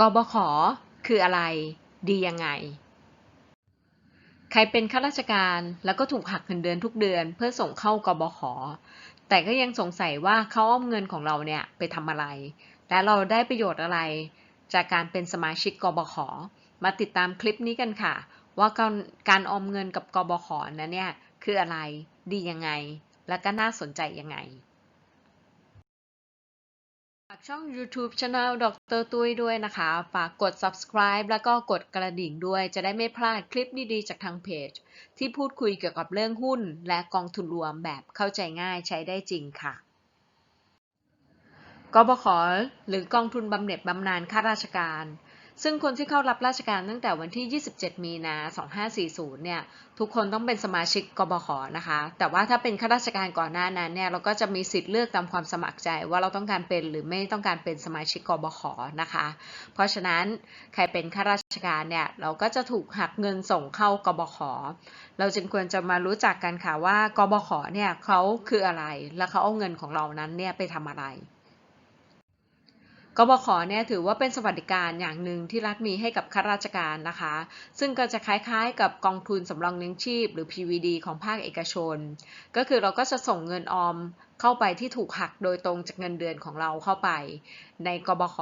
กบขคืออะไร ดียังไง ใครเป็นข้าราชการแล้วก็ถูกหักเงินเดือนทุกเดือน เพื่อส่งเข้ากบข แต่ก็ยังสงสัยว่าเขาเอาเงินของเราเนี่ยไปทำอะไร และเราได้ประโยชน์อะไร จากการเป็นสมาชิกกบข มาติดตามคลิปนี้กันค่ะ ว่าการการออมเงินกับกบขนั้นเนี่ยคืออะไร ดียังไง และก็น่าสนใจยังไง ฝากช่อง YouTube Channel ดรตุ้ยด้วยนะคะ ฝากกด subscribe แล้วก็กดกระดิ่งด้วย จะได้ไม่พลาดคลิปดีๆ จากทางเพจ ที่พูดคุยเกี่ยวกับเรื่องหุ้น และกองทุนรวมแบบเข้าใจง่ายใช้ได้จริงค่ะ กบข หรือกองทุนบำเหน็จบำนาญข้าราชการ ซึ่งคนที่เข้ารับราชการตั้งแต่วันที่ 27 มีนา 2540 เนี่ย ทุกคนต้องเป็นสมาชิกกบขนะคะ แต่ว่าถ้าเป็นข้าราชการก่อนหน้านั้นเนี่ย เราก็จะมีสิทธิ์เลือกตามความสมัครใจว่าเราต้องการเป็นหรือไม่ต้องการเป็นสมาชิกกบขนะคะ เพราะฉะนั้นใครเป็นข้าราชการเนี่ย เราก็จะถูกหักเงินส่งเข้ากบข เราจึงควรจะมารู้จักกันค่ะว่ากบขเนี่ยเขาคืออะไร และเขาเอาเงินของเรานั้นเนี่ยไปทำอะไร กบขเนี่ยถือว่าเป็นสวัสดิการอย่างหนึ่งที่รัฐมีให้กับข้าราชการนะคะ ซึ่งก็จะคล้ายๆ กับกองทุนสำรองเลี้ยงชีพ หรือ PVD ของภาคเอกชน ก็คือเราก็จะส่งเงินออมเข้าไปที่ถูกหักโดยตรงจากเงินเดือนของเราเข้าไป ในกบข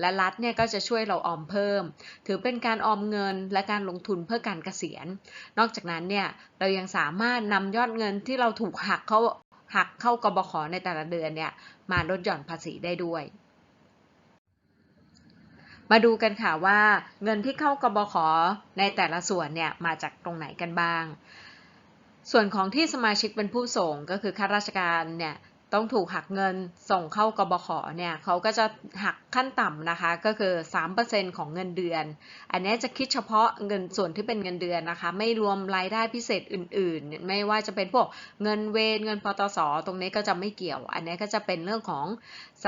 และรัฐเนี่ยก็จะช่วยเราออมเพิ่ม ถือเป็นการออมเงินและการลงทุนเพื่อการเกษียณ นอกจากนั้นเนี่ยเรายังสามารถนำยอดเงินที่เราถูกหักเข้าหักเข้ากบขในแต่ละเดือนเนี่ยมาลดหย่อนภาษีได้ด้วย มาดูกันค่ะว่าเงินที่เข้ากบขในแต่ละส่วนเนี่ยมาจากตรงไหนกันบ้าง ส่วนของที่สมาชิกเป็นผู้ส่งก็คือข้าราชการเนี่ยต้องถูกหักเงินส่งเข้ากบขเนี่ยเขาก็จะหักขั้นต่ำนะคะก็คือ 3%ของเงินเดือน อันนี้จะคิดเฉพาะเงินส่วนที่เป็นเงินเดือนนะคะ ไม่รวมรายได้พิเศษอื่นๆ ไม่ว่าจะเป็นพวกเงินเวรเงินปตสตรงนี้ก็จะไม่เกี่ยว อันนี้ก็จะเป็นเรื่องของ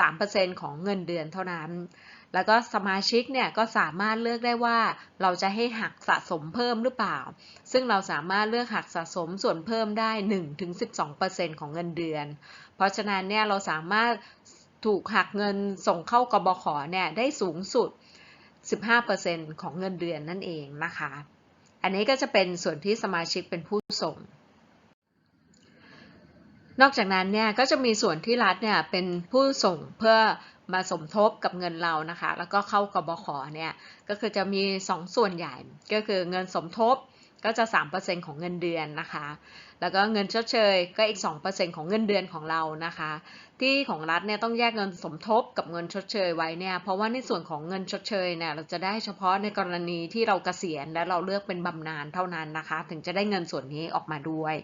3%ของเงินเดือนเท่านั้น แล้วก็สมาชิกเนี่ยก็สามารถเลือกได้ว่าเราจะให้หักสะสมเพิ่มหรือเปล่า ซึ่งเราสามารถเลือกหักสะสมส่วนเพิ่มได้ 1-12%ของเงินเดือน เพราะฉะนั้นเนี่ยเราสามารถถูกหักเงินส่งเข้ากบขเนี่ยได้สูงสุด 15%ของเงินเดือนนั่นเองนะคะ อันนี้ก็จะเป็นส่วนที่สมาชิกเป็นผู้ส่ง นอกจากนั้นเนี่ยก็จะมีส่วนที่รัฐเนี่ยเป็นผู้ส่งเพื่อ มาสมทบกับเงินเรานะคะ แล้วก็เข้ากบขเนี่ยก็คือจะมี 2 ส่วนใหญ่ ก็คือเงินสมทบก็จะ 3%ของเงินเดือนนะคะ แล้วก็เงินชดเชยก็อีก 2%ของเงินเดือนของเรานะคะ ที่ของรัฐเนี่ยต้องแยกเงินสมทบกับเงินชดเชยไว้เนี่ย เพราะว่าในส่วนของเงินชดเชยเนี่ยเราจะได้เฉพาะในกรณีที่เราเกษียณและเราเลือกเป็นบำนาญเท่านั้นนะคะ ถึงจะได้เงินส่วนนี้ออกมาด้วย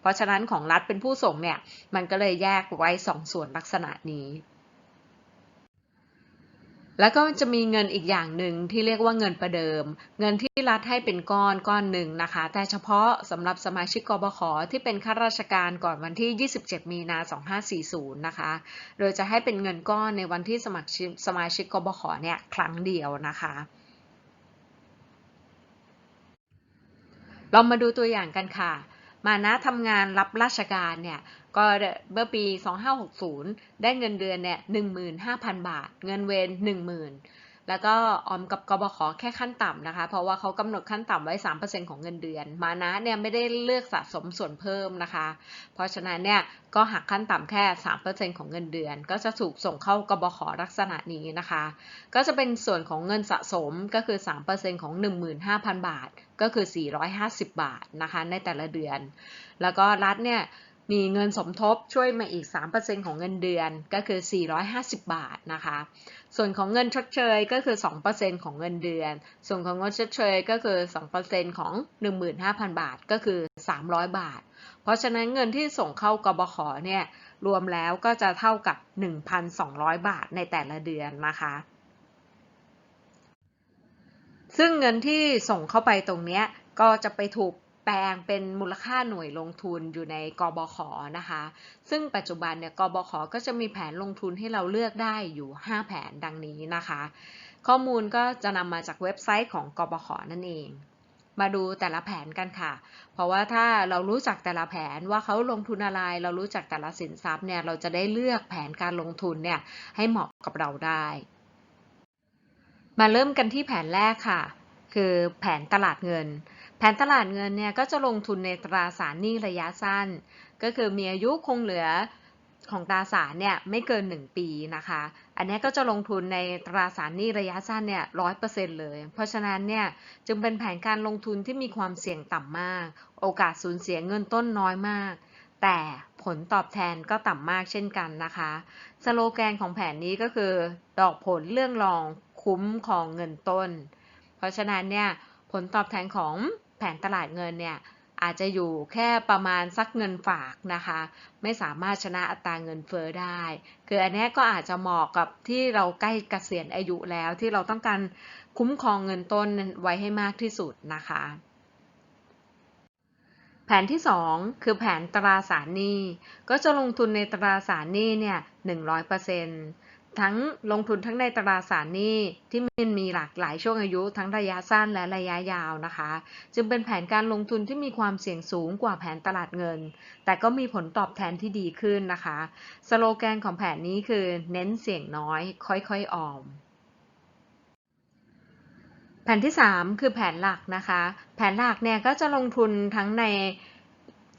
เพราะฉะนั้นของรัฐเป็นผู้ส่งเนี่ยมันก็เลยแยกไว้ 2 ส่วนลักษณะนี้ แล้วก็จะมีเงินอีกอย่างหนึ่งที่เรียกว่าเงินประเดิม เงินที่รัฐให้เป็นก้อนก้อนหนึ่งนะคะ แต่เฉพาะสำหรับสมาชิกกบขที่เป็นข้าราชการก่อนวันที่ 27 มีนา 2540 นะคะ โดยจะให้เป็นเงินก้อนในวันที่สมัครสมาชิกกบขเนี่ยครั้งเดียวนะคะเรามาดูตัวอย่างกันค่ะ มานะทำงานรับราชการเนี่ย ก็เมื่อปี 2560 ได้เงินเดือนเนี่ย15,000 บาท เงินเวร10,000 แล้วก็ออมกับกบขแค่ขั้นต่ำนะคะ เพราะว่าเขากำหนดขั้นต่ำไว้ 3%ของเงินเดือน มานะเนี่ยไม่ได้เลือกสะสมส่วนเพิ่มนะคะ เพราะฉะนั้นเนี่ยก็หักขั้นต่ำแค่ 3%ของเงินเดือน ก็จะถูกส่งเข้ากบขลักษณะนี้นะคะ ก็จะเป็นส่วนของเงินสะสมก็คือ 3%ของ 15,000 บาท ก็คือ 450 บาทนะคะในแต่ละเดือน แล้วก็รัฐเนี่ย มีเงินสมทบช่วยมาอีก 3%ของเงินเดือนก็คือ 450 บาทนะคะ ส่วนของเงินชดเชยก็คือ 2%ของเงินเดือน ส่วนของเงินชดเชยก็คือ 2%ของ 15,000 บาทก็คือ 300 บาท เพราะฉะนั้นเงินที่ส่งเข้ากบขเนี่ยรวมแล้วก็จะเท่ากับ 1,200 บาทในแต่ละเดือนนะคะ ซึ่งเงินที่ส่งเข้าไปตรงนี้ก็จะไปถูก แปลงเป็นมูลค่าหน่วยลงทุนอยู่ในกบขนะคะ ซึ่งปัจจุบันเนี่ยกบขก็จะมีแผนลงทุนให้เราเลือกได้อยู่ 5 แผนดังนี้นะคะ ข้อมูลก็จะนำมาจากเว็บไซต์ของกบขนั่นเอง มาดูแต่ละแผนกันค่ะ เพราะว่าถ้าเรารู้จักแต่ละแผนว่าเขาลงทุนอะไร เรารู้จักแต่ละสินทรัพย์เนี่ยเราจะได้เลือกแผนการลงทุนเนี่ยให้เหมาะกับเราได้ มาเริ่มกันที่แผนแรกค่ะ คือแผนตลาดเงิน แผนตลาดเงินเนี่ยก็จะลงทุนในตราสารหนี้ระยะสั้น ก็คือมีอายุคงเหลือของตราสารเนี่ยไม่เกิน 1 ปีนะคะ อันนี้ก็จะลงทุนในตราสารหนี้ระยะสั้นเนี่ยร้อยเปอร์เซ็นต์เลย เพราะฉะนั้นเนี่ยจึงเป็นแผนการลงทุนที่มีความเสี่ยงต่ำมาก โอกาสสูญเสียเงินต้นน้อยมาก แต่ผลตอบแทนก็ต่ำมากเช่นกันนะคะ สโลแกนของแผนนี้ก็คือ ดอกผลเรื่องรองคุ้มของเงินต้น เพราะฉะนั้นเนี่ยผลตอบแทนของ แผนตลาดเงินเนี่ยอาจจะอยู่แค่ประมาณสักเงินฝากนะคะ ไม่สามารถชนะอัตราเงินเฟอ้อได้ คืออันนี้ก็อาจจะเหมาะกับที่เราใกล้เกษียณอายุแล้วที่เราต้องการคุ้มครองเงินต้นไว้ให้มากที่สุดนะคะ แผนที่ 2 คือแผนตราสารหนี้ ก็จะลงทุนในตราสารหนี้เนี่ย100% ทั้งลงทุนทั้งในตราสารหนี้ที่มันมีหลากหลายช่วงอายุทั้งระยะสั้นและระยะยาวนะคะ จึงเป็นแผนการลงทุนที่มีความเสี่ยงสูงกว่าแผนตลาดเงิน แต่ก็มีผลตอบแทนที่ดีขึ้นนะคะ สโลแกนของแผนนี้คือเน้นเสี่ยงน้อย ค่อยๆออมแผนที่ 3 คือแผนหลักนะคะ แผนหลักเนี่ยก็จะลงทุนทั้งใน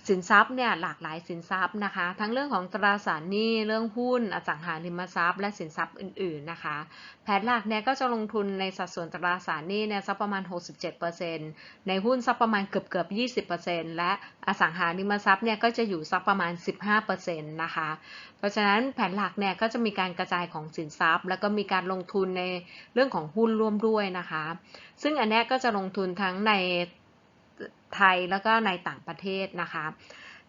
สินทรัพย์เนี่ยหลากหลายสินทรัพย์นะคะ ทั้งเรื่องของตราสารหนี้เรื่องหุ้นอสังหาริมทรัพย์ และสินทรัพย์อื่นๆนะคะ แผนหลักเนี่ยก็จะลงทุนในสัดส่วนตราสารหนี้เนี่ยสักประมาณ 67%ในหุ้นสักประมาณเกือบๆ20%และอสังหาริมทรัพย์เนี่ยก็จะอยู่สักประมาณ 15%นะคะ เพราะฉะนั้นแผนหลักเนี่ยก็จะมีการกระจายของสินทรัพย์ แล้วก็มีการลงทุนในเรื่องของหุ้นร่วมด้วยนะคะ ซึ่งอันนี้ก็จะลงทุนทั้งใน ไทยแล้วก็ในต่างประเทศนะคะ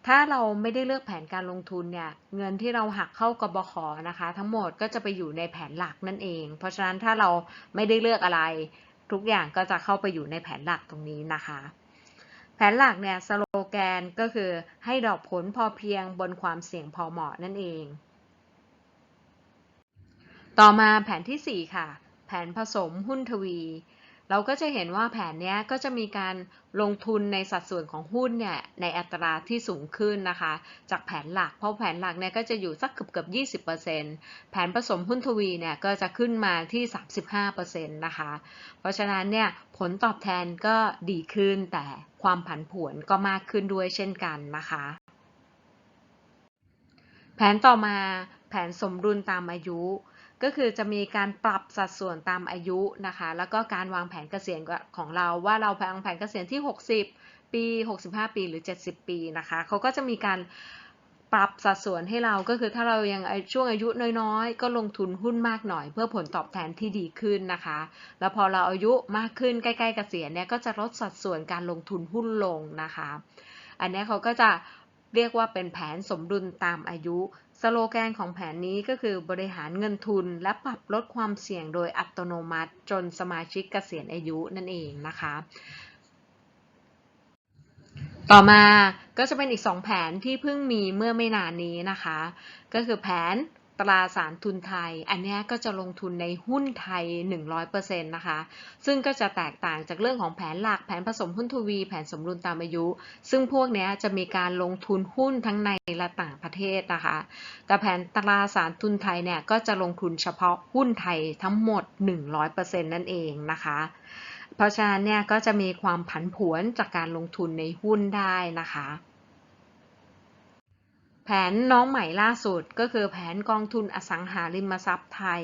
ถ้าเราไม่ได้เลือกแผนการลงทุนเนี่ย เงินที่เราหักเข้ากบขนะคะ ทั้งหมดก็จะไปอยู่ในแผนหลักนั่นเอง เพราะฉะนั้นถ้าเราไม่ได้เลือกอะไร ทุกอย่างก็จะเข้าไปอยู่ในแผนหลักตรงนี้นะคะ แผนหลักเนี่ยสโลแกนก็คือให้ดอกผลพอเพียงบนความเสี่ยงพอเหมาะนั่นเอง ต่อมาแผนที่ 4 ค่ะ แผนผสมหุ้นทวี เราก็จะเห็นว่าแผนนี้ก็จะมีการลงทุนในสัดส่วนของหุ้นเนี่ยในอัตราที่สูงขึ้นนะคะ จากแผนหลัก เพราะแผนหลักเนี่ยก็จะอยู่สักเกือบเกือบ20%แผนผสมหุ้นทวีเนี่ยก็จะขึ้นมาที่ 35%นะคะ เพราะฉะนั้นเนี่ยผลตอบแทนก็ดีขึ้นแต่ความผันผวนก็มากขึ้นด้วยเช่นกันนะคะ แผนต่อมาแผนสมดุลตามอายุ ก็คือจะมีการปรับสัดส่วนตามอายุนะคะ แล้วก็การวางแผนเกษียณของเราว่าเราวางแผนเกษียณที่ 60 ปี 65 ปีหรือ 70 ปีนะคะเขาก็จะมีการปรับสัดส่วนให้เราก็คือถ้าเรายังช่วงอายุน้อยๆ ก็ลงทุนหุ้นมากหน่อย เพื่อผลตอบแทนที่ดีขึ้นนะคะ แล้วพอเราอายุมากขึ้นใกล้ๆเกษียณเนี่ยก็จะลดสัดส่วนการลงทุนหุ้นลงนะคะ อันนี้เขาก็จะเรียกว่าเป็นแผนสมดุลตามอายุ สโลแกนของแผนนี้ก็คือบริหารเงินทุนและปรับลดความเสี่ยงโดยอัตโนมัติ จนสมาชิกเกษียณอายุนั่นเองนะคะ ต่อมาก็จะเป็นอีก 2 แผนที่เพิ่งมีเมื่อไม่นานนี้นะคะ ก็คือแผน ตราสารทุนไทย อันนี้ก็จะลงทุนในหุ้นไทย 100%นะคะ ซึ่งก็จะแตกต่างจากเรื่องของแผนหลัก แผนผสมหุ้นทวี แผนสมดุลตามอายุ ซึ่งพวกนี้จะมีการลงทุนหุ้นทั้งในและต่างประเทศนะคะ แต่แผนตราสารทุนไทยเนี่ยก็จะลงทุนเฉพาะหุ้นไทยทั้งหมด 100%นั่นเองนะคะ เพราะฉะนั้นเนี่ยก็จะมีความผันผวนจากการลงทุนในหุ้นได้นะคะ แผนน้องใหม่ล่าสุดก็คือแผนกองทุนอสังหาริมทรัพย์ไทย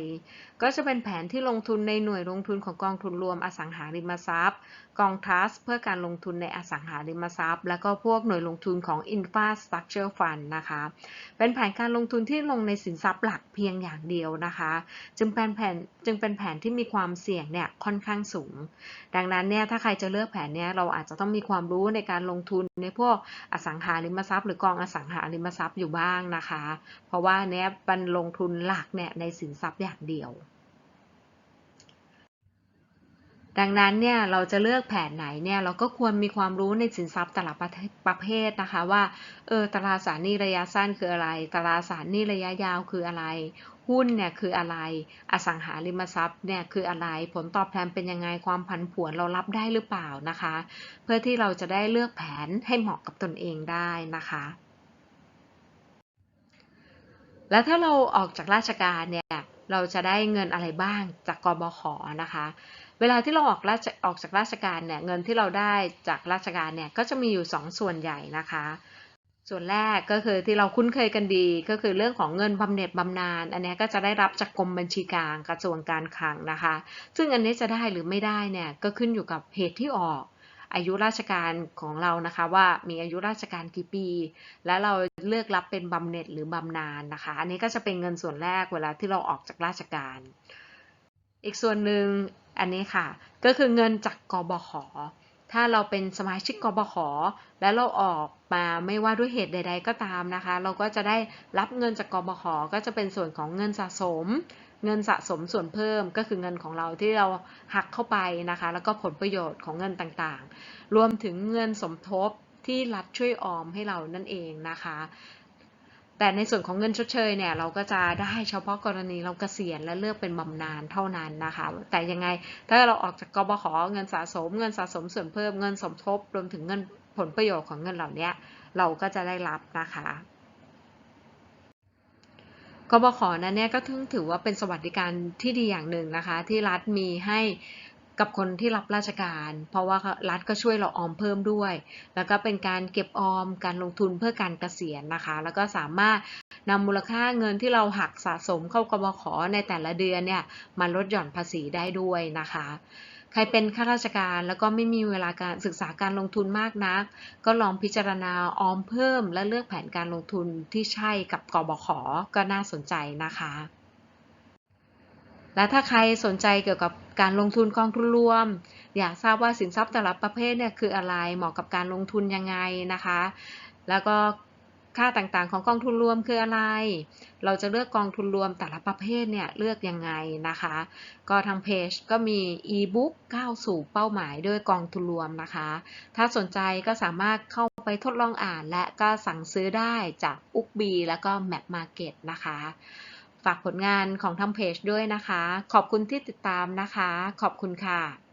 ก็จะเป็นแผนที่ลงทุนในหน่วยลงทุนของกองทุนรวมอสังหาริมทรัพย์ กองทัสเพื่อการลงทุนในอสังหาริมทรัพย์ และก็พวกหน่วยลงทุนของ Infrastructure Fund นะคะ เป็นแผนการลงทุนที่ลงในสินทรัพย์หลักเพียงอย่างเดียวนะคะ จึงเป็นแผนจึงเป็นแผนที่มีความเสี่ยงเนี่ยค่อนข้างสูง ดังนั้นเนี่ยถ้าใครจะเลือกแผนเนี้ยเราอาจจะต้องมีความรู้ในการลงทุนในพวกอสังหาริมทรัพย์ หรือกองอสังหาริมทรัพย์อยู่บ้างนะคะ เพราะว่าเนี้ยเป็นลงทุนหลักเนี่ยในสินทรัพย์อย่างเดียว ดังนั้นเนี่ยเราจะเลือกแผนไหนเนี่ยเราก็ควรมีความรู้ในสินทรัพย์แต่ละประเภทนะคะว่าเออตราสารหนี้ระยะสั้นคืออะไร ตราสารหนี้ระยะยาวคืออะไร หุ้นเนี่ยคืออะไร อสังหาริมทรัพย์เนี่ยคืออะไร ผลตอบแทนเป็นยังไงความผันผวนเรารับได้หรือเปล่านะคะ เพื่อที่เราจะได้เลือกแผนให้เหมาะกับตนเองได้นะคะแล้วถ้าเราออกจากราชการเนี่ย เราจะได้เงินอะไรบ้างจากกบขนะคะ เวลาที่เราออกราชออกจากราชการเนี่ยเงินที่เราได้จากราชการเนี่ยก็จะมีอยู่ 2 ส่วนใหญ่นะคะ ส่วนแรกก็คือที่เราคุ้นเคยกันดี ก็คือเรื่องของเงินบำเหน็จบำนาญอันนี้ก็จะได้รับจากกรมบัญชีกลางกระทรวงการคลังนะคะ ซึ่งอันนี้จะได้หรือไม่ได้เนี่ยก็ขึ้นอยู่กับเหตุที่ออก อายุราชการของเรานะคะว่ามีอายุราชการกี่ปี และเราเลือกรับเป็นบำเหน็จหรือบำนาญนะคะ อันนี้ก็จะเป็นเงินส่วนแรกเวลาที่เราออกจากราชการ อีกส่วนหนึ่งอันนี้ค่ะ ก็คือเงินจากกบขถ้าเราเป็นสมาชิกกบขแล้วเราออกมาไม่ว่าด้วยเหตุใด ๆ ก็ตามนะคะ เราก็จะได้รับเงินจากกบขก็จะเป็นส่วนของเงินสะสม เงินสะสมส่วนเพิ่มก็คือเงินของเราที่เราหักเข้าไปนะคะ แล้วก็ผลประโยชน์ของเงินต่างๆ รวมถึงเงินสมทบที่รัฐช่วยออมให้เรานั่นเองนะคะ แต่ในส่วนของเงินชดเชยเนี่ยเราก็จะได้เฉพาะกรณีเราเกษียณและเลือกเป็นบำนาญเท่านั้นนะคะ แต่ยังไงถ้าเราออกจากกบขเงินสะสม เงินสะสมส่วนเพิ่มเงินสมทบ รวมถึงเงินผลประโยชน์ของเงินเหล่านี้เราก็จะได้รับนะคะ กบขนั้นเนี่ยก็ถือว่าเป็นสวัสดิการที่ดีอย่างหนึ่งนะคะ ที่รัฐมีให้ กับคนที่รับราชการ เพราะว่ารัฐก็ช่วยเราออมเพิ่มด้วย แล้วก็เป็นการเก็บออมการลงทุนเพื่อการเกษียณนะคะ แล้วก็สามารถนำมูลค่าเงินที่เราหักสะสมเข้ากบขในแต่ละเดือนเนี่ยมาลดหย่อนภาษีได้ด้วยนะคะ ใครเป็นข้าราชการแล้วก็ไม่มีเวลาการศึกษาการลงทุนมากนัก ก็ลองพิจารณาออมเพิ่ม และเลือกแผนการลงทุนที่ใช่กับกบขก็น่าสนใจนะคะ และถ้าใครสนใจเกี่ยวกับการลงทุนกองทุนรวม อยากทราบว่าสินทรัพย์แต่ละประเภทเนี่ยคืออะไรเหมาะกับการลงทุนยังไงนะคะ แล้วก็ค่าต่างๆของกองทุนรวมคืออะไร เราจะเลือกกองทุนรวมแต่ละประเภทเนี่ยเลือกยังไงนะคะ ก็ทางเพจก็มีอีบุ๊กก้าวสู่เป้าหมายด้วยกองทุนรวมนะคะ ถ้าสนใจก็สามารถเข้าไปทดลองอ่านและก็สั่งซื้อได้จากอุกบีแล้วก็แมปมาร์เก็ตนะคะ ฝากผลงานของทางเพจด้วยนะคะ ขอบคุณที่ติดตามนะคะ ขอบคุณค่ะ